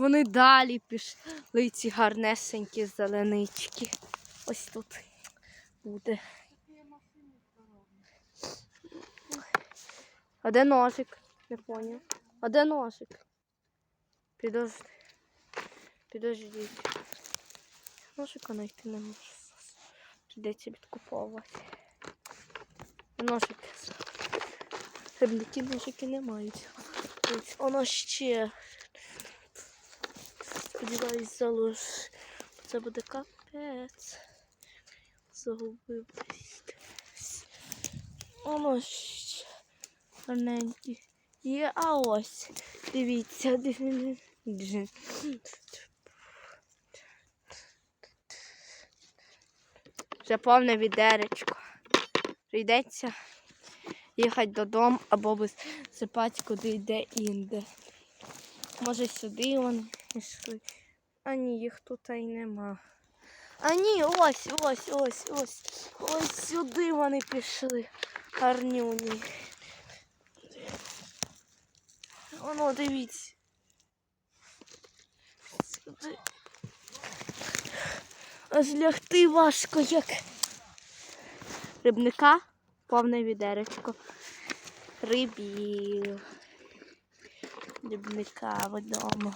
Вони далі пішли ці гарнесенькі зеленички. Ось тут буде. А де ножик? Не поняв. А де ножик? Підожди. Підождіть. Ножика знайти не можу. Придеться відкуповувати. Ножики. Рибники ножики не мають. Ось Воно ще. Сподіваюсь, залож. Це буде капець. Загубив. Воно ще гарненькі. Є, а ось. Дивіться, дивіться. Вже повне відеречко. Прийдеться їхати додому або висипати куди йде інде. Може сюди вони пішли. А ні, їх тут і нема. А ні, ось, ось, ось, ось. Ось сюди вони пішли. Гарнюні. Воно, дивіться. Сюди. Аж лягти важко, як рибника повне відеречко. Рибів. Рибника вдома.